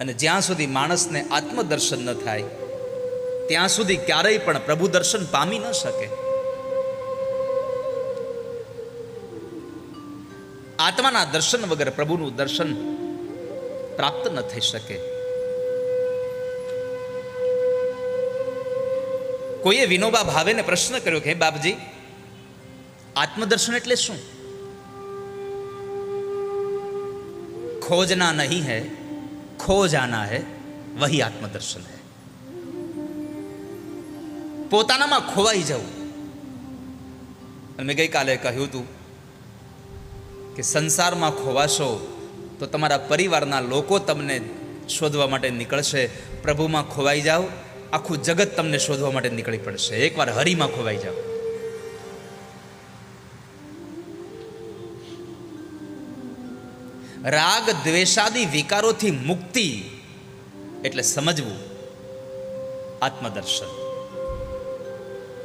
અને જ્યાં સુધી માણસને આત્મદર્શન ન થાય, ત્યાં સુધી ક્યારેય પણ પ્રભુ દર્શન પામી ન શકે. આત્માના દર્શન વગર પ્રભુનું દર્શન પ્રાપ્ત ન થઈ શકે. કોઈએ વિનોબા ભાવેને પ્રશ્ન કર્યો કે બાપજી, આત્મદર્શન એટલે શું? ખોજના નહીં હૈ खो जाना है वही आत्मदर्शन है પોતાનામાં ખોવાઈ જવું અને મેં ગઈકાલે કહ્યું હતું કે સંસારમાં ખોવાશો તો તમારા પરિવારના લોકો તમને શોધવા માટે નીકળશે પ્રભુમાં ખોવાઈ જાઓ આખું જગત તમને શોધવા માટે નીકળી પડશે એકવાર હરિમાં ખોવાઈ જાઓ રાગ દ્વેષાદી વિકારોથી મુક્તિ. એટલે સમજવું. આત્મદર્શન.